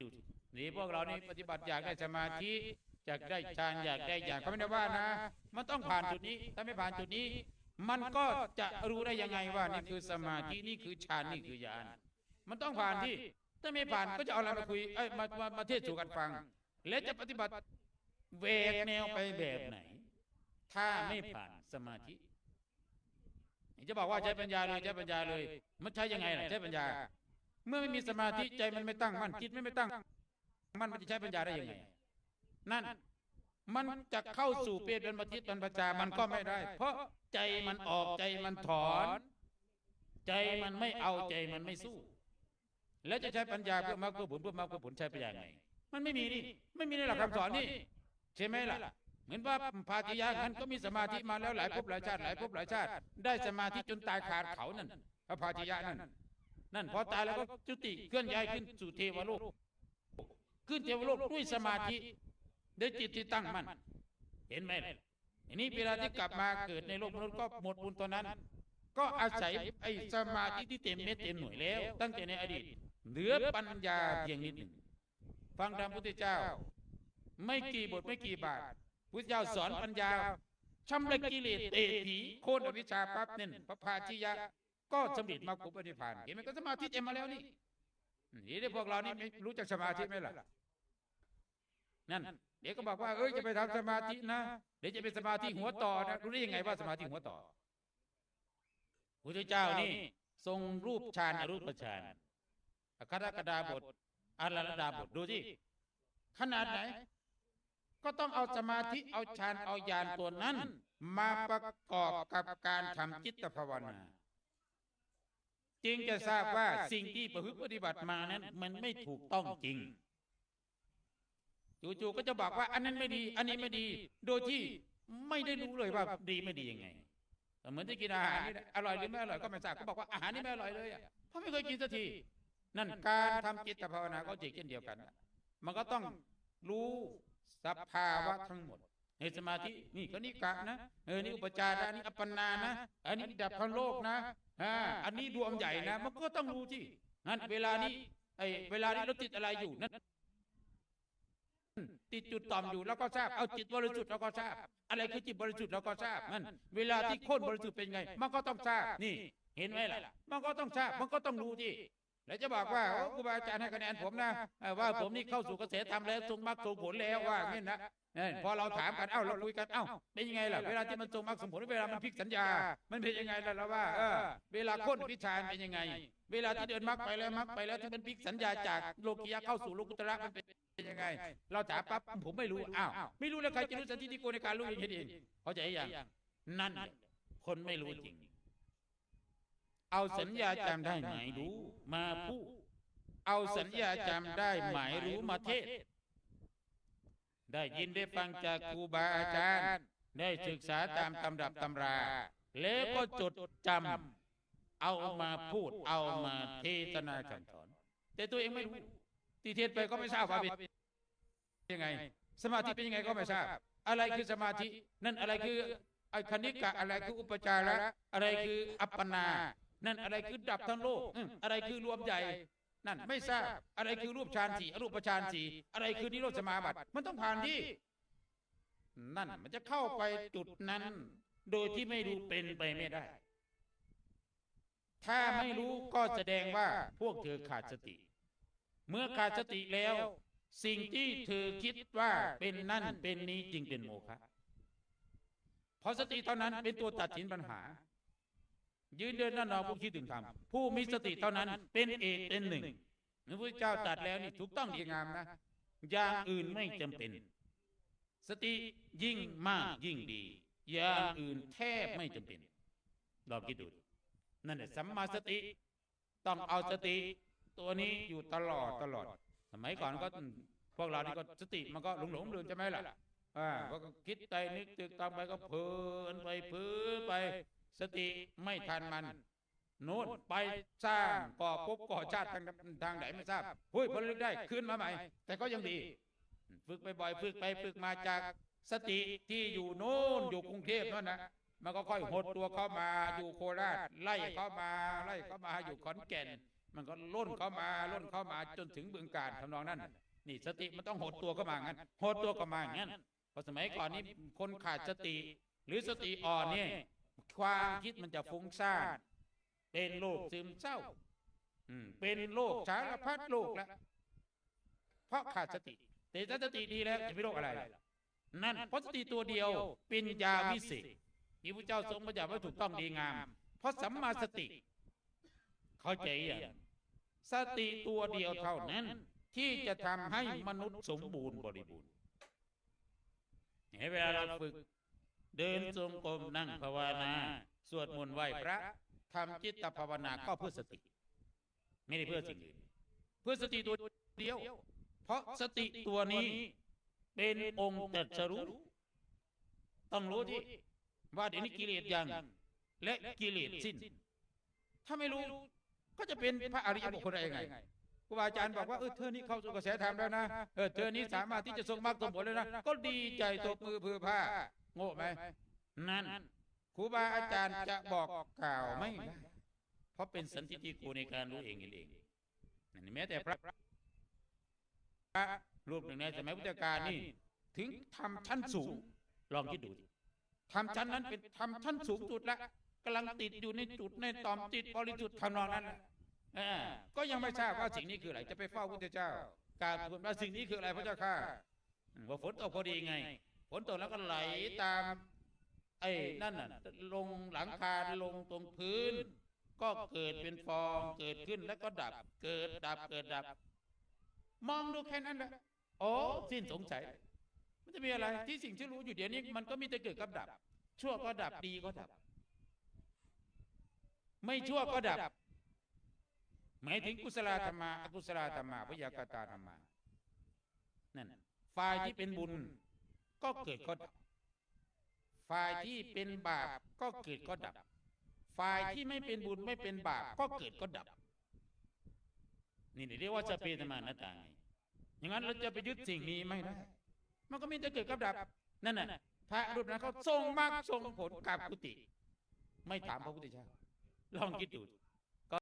ดูสินี่พวกเรานี่ปฏิบัติอยากได้สมาธิอยากได้ฌานอยากได้อย่างเขาไม่ได้ว่านะ มันต้องผ่านจุดนี้ ถ้าไม่ผ่านจุดนี้ มันก็จะรู้ได้ยังไงว่านี่คือสมาธินี่คือฌานนี่คือญาณมันต้องผ่านที่ ถ้าไม่ผ่านก็จะเอาอะไรมาคุยเอ้ยมามามาเทศสู่กันฟัง และจะปฏิบัติเวกแนวไปแบบไหน ถ้าไม่ผ่านสมาธิจะบอกว่าใช้ปัญญาเลยใช้ปัญญาเลย มันใช้ยังไงล่ะใช้ปัญญา เมื่อไม่มีสมาธิใจมันไม่ตั้งมั่นจิตไม่ไม่ตั้งมันมันจะใช้ปัญญาได้ยังไง นั่นมันจะเข้าสู่เปรตเป็นปฏิเป็นประจามันก็ไม่ได้ เพราะใจมันออกใจมันถอน ใจมันไม่เอาใจมันไม่สู้ แล้วจะใช้ปัญญาเพื่อมรรคเพื่อผลเพื่อมรรคเพื่อผลใช้ปัญญาไง มันไม่มีนี่ไม่มีในหลักคำสอนนี่ใช่ไหมล่ะเหมือนว่าพาติยาท่านก็มีสมาธิมาแล้วหลายภพหลายชาติหลายภพหลายชาติ ได้สมาธิจนตายขาดเขานั่นพระพาติยะนั่น นั่นพอตายแล้วก็จุติเคลื่อนย้ายขึ้นสู่เทวโลก ขึ้นเทวโลกด้วยสมาธิด้วยจิตที่ตั้งมั่นเห็นไหมอันนี้เวลาที่กลับมาเกิดในโลกมนุษย์ก็หมดบุญตอนนั้น ก็อาศัยไอ้สมาธิที่เต็มเม็ดเต็มหน่วยแล้ว ตั้งแต่ในอดีต เหลือปัญญาเพียงนิดหนึ่งฟังธรรมพุทธเจ้า ไม่กี่บทไม่กี่บาทพุทธเจ้าสอนปัญญาชำระกิเลสเตะผีโค่นอวิชชาปั๊บเนี่ยพระพาชิยะ ก็สำเร็จมรรคผลนิพพานเห็นไหมก็สมาธิเต็มมาแล้วนี่นี่ได้พวกเรานี่ไม่รู้จักสมาธิไหมล่ะนั่นเดี๋ยวก็บอกว่าเอ้ยจะไปทำสมาธินะเดี๋ยวจะเป็นสมาธิหัวต่อนะรู้ได้ยังไงว่าสมาธิหัวต่อพุทธเจ้านี่ ทรงรูปฌานอรูปฌานอคตกดาบทอารัลดาบทดูที่ขนาดไหน ก็ต้องเอาสมาธิเอาฌานเอาญาณตัวนั้น มาประกอบกับการทำจิตภาวนา จึงจะทราบว่าสิ่งที่ประพฤติปฏิบัติมานั้น มันไม่ถูกต้องจริงจู่ๆก็จะบอกว่า อันนั้นไม่ดี อันนี้ไม่ดี โดยที่ไม่ได้รู้เลยว่าดีไม่ดียังไงเหมือนที่กินอาหารนี่แหละอร่อยหรือไม่อร่อยก็ไม่ทราบก็บอกว่าอาหารนี่ไม่อร่อยเลยเพราะไม่เคยกินสักทีนั่นการทำจิตภาวนาก็จิตเช่นเดียวกัน มันก็ต้องรู้สภาวะทั้งหมด สมาธินี่ก็นิกะนะเออนี่อุปจาระนี่อัปปนานะ อันนี้ดับพันโลกนะอ่าอันนี้ดวงใหญ่นะมันก็ต้องรู้ที่นั่นเวลานี้ไอ้เวลานี้เราติดอะไรอยู่นั่นติดจุดต่ำอยู่แล้วก็ทราบเอาจิตบริสุทธิ์เราก็ทราบ อะไรคือจิตบริสุทธิ์เราก็ทราบนั่นเวลาที่โค่นบริสุทธิ์เป็นไง มันก็ต้องทราบนี่เห็นไหมล่ะ มันก็ต้องทราบมันก็ต้องรู้ที่ แล้วจะบอกว่าโอ้ครูบาอาจารย์ให้คะแนนผมนะว่าผมนี่เข้าสู่กระแสธรรมแล้วทรงมรรคทรงผลแล้วว่าอย่างนี้นะพอเราถามกันเอ้าเราคุยกันเอ้าเป็นยังไงล่ะเวลาที่มันทรงมรรคทรงผลเวลามันพลิกสัญญา มันเป็นยังไงล่ะเราว่าเวลาโค่นวิชาเป็นยังไง เวลาที่เดินมรรคไปแล้วมรรคไปแล้วที่มันพลิกสัญญาจากโลกียะเข้าสู่โลกุตระมันเป็นยังไง เราถามปั๊บผมไม่รู้อ้าวไม่รู้แล้วใครจะรู้สถิติโกในการรู้เองเห็นเองเข้าใจยังนั่นคนไม่รู้จริง เอาสัญญาจำได้หมายรู้มาพูดเอาสัญญาจำได้หมายรู้มาเทศ ได้ยินได้ฟังจากครูบาอาจารย์ ได้ศึกษาตามตำรับตำรา แล้วก็จดจำเอามาพูดเอามาเทศนาสั่งสอน แต่ตัวเองไม่รู้ที่เทศไปก็ไม่ทราบว่าเป็นยังไง สมาธิเป็นยังไงก็ไม่ทราบ อะไรคือสมาธิ นั่นอะไรคือไอคณิกะอะไรคืออุปจาระอะไรคืออัปปนา นั่นอะไรคือดับทั้งโลกอืมอะไรคือรวมใหญ่นั่นไม่ทราบอะไรคือรูปฌานสี่อรูปฌานสี่อะไรคือนิโรธสมาบัติมันต้องผ่านที่นั่นมันจะเข้าไปจุดนั้น โดยที่ไม่รู้เป็นไปไม่ได้ ถ้าไม่รู้ก็แสดงว่าพวกเธอขาดสติ เมื่อขาดสติแล้ว สิ่งที่เธอคิดว่าเป็นนั่นเป็นนี้จึงเป็นโมฆะเพราะสติเท่านั้นเป็นตัวตัดสินปัญหา ยืนเดินนั่นเราผู้คิดถึงธรรมผู้มีสติเท่านั้นเป็นเอกเป็นหนึ่งพระพุทธเจ้าตรัดแล้วนี่ถูกต้องดีงามนะอย่างอื่นไม่จำเป็น สติยิ่งมากยิ่งดีอย่างอื่นแทบไม่จำเป็นลองคิดดูนั่นแหละสัมมาสติ ต้องเอาสติ ตัวนี้อยู่ตลอดตลอด สมัยก่อนก็พวกเรานี่ก็สติมันก็หลงหลงลืมใช่ไหมล่ะอ่าก็คิดใจนึกตึกตามไปก็เพลินไปเพลินไป สติไม่ทันมันโน้นไปสร้างก่อภพก่อชาติทางทางไหนไม่ทราบหุ้ยพอลึกได้ขึ้นมาใหม่ แต่ก็ยังดี ฝึกไปบ่อยฝึกไปฝึกมาจากสติที่อยู่โน้นอยู่กรุงเทพนั่นนะมันก็ค่อยหดตัวเข้ามาอยู่โคราชไล่เข้ามาไล่เข้ามาอยู่ขอนแก่น มันก็ล้นเข้ามาล้นเข้ามาจนถึงบึงการทำนองนั้นนี่สติมันต้องหดตัวเข้ามางั้นหดตัวเข้ามาอย่างนั้นเพราะสมัยก่อนนี้คนขาดสติ หรือสติอ่อนเนี่ย ความคิดมันจะฟุ้งซ่านเป็นโรคซึมเศร้า อืม เป็นโรคสารพัดโรคแล้วเพราะขาดสติแต่ถ้าสติดีแล้วจะเป็นโรคอะไร นั่นเพราะสติตัวเดียวเป็นยาวิเศษที่พระเจ้าทรงประจักษ์ไว้ถูกต้องดีงาม เพราะสัมมาสติ เข้าใจอย่างสติตัวเดียวเท่านั้น ที่จะทำให้มนุษย์สมบูรณ์บริบูรณ์เห็นเวลาเราฝึก เดินจงกรมนั่งภาวนา สวดมนต์ไหว้พระทำจิตภาวนาก็เพื่อสติ ไม่ได้เพื่อสิ่งอื่นเพื่อสติตัวเดียว เพราะสติตัวนี้เป็นองค์ตรัสรู้ต้องรู้ที่ว่าเดี๋ยวนี้กิเลสยังและกิเลสสิ้น ถ้าไม่รู้ก็จะเป็นพระอริยบุคคลได้ยังไง ครูบาอาจารย์บอกว่าเออเธอนี้เข้าสู่กระแสธรรมแล้วนะเออเธอนี้สามารถที่จะทรงมรรคทรงผลแล้วนะก็ดีใจตบมือเพื่อผ้า โง่ไหมนั่นครูบาอาจารย์จะบอกกล่าวไม่ได้เพราะเป็นสันติติโกในการรู้เองเห็นเองนั่นแม้แต่พระพระรูปหนึ่งในสมัยพุทธกาลนี่ ถึงทำชั้นสูง ลองคิดดูสิทำชั้นนั้นเป็นทำชั้นสูงสุดแล้วกำลังติดอยู่ในจุดในตอมจิตบริจุดทำนองนั้นน่ะเออ ก็ยังไม่ทราบว่าสิ่งนี้คืออะไรจะไปเฝ้าพระพุทธเจ้ากราบทูลว่าสิ่งนี้คืออะไรพระเจ้าข้าว่าฝนตกพอดีไงฝนตกแล้วก็ไหลตาม ไอ้นั่นน่ะลงหลังคาลงตรงพื้น ก็เกิดเป็นฟองเกิดขึ้นแล้วก็ดับ เกิดดับเกิดดับ มองดูแค่นั้นแหละโอ้สิ้นสงสัย มันจะมีอะไรที่สิ่งที่รู้อยู่เดี๋ยวนี้ มันก็มีแต่เกิดกับดับ ชั่วก็ดับดีก็ดับ ไม่ชั่วก็ดับ หมายถึงกุศลธรรมาอกุศลธรรมาพยากตาธรรมานั่นฝ่ายที่เป็นบุญก็เกิดก็ดับ ฝ่ายที่เป็นบาปก็เกิดก็ดับ ฝ่ายที่ไม่เป็นบุญไม่เป็นบาปก็เกิดก็ดับ นี่เรียกว่าจะเป็นธรรมานาตาไงอย่างนั้นเราจะไปยึดสิ่งนี้ไม่ได้ มันก็มีแต่เกิดกับดับ นั่นน่ะพระรูปนั้นเขาทรงมรรคทรงผลกับกุฏิไม่ถามพระพุทธเจ้าลองคิดดู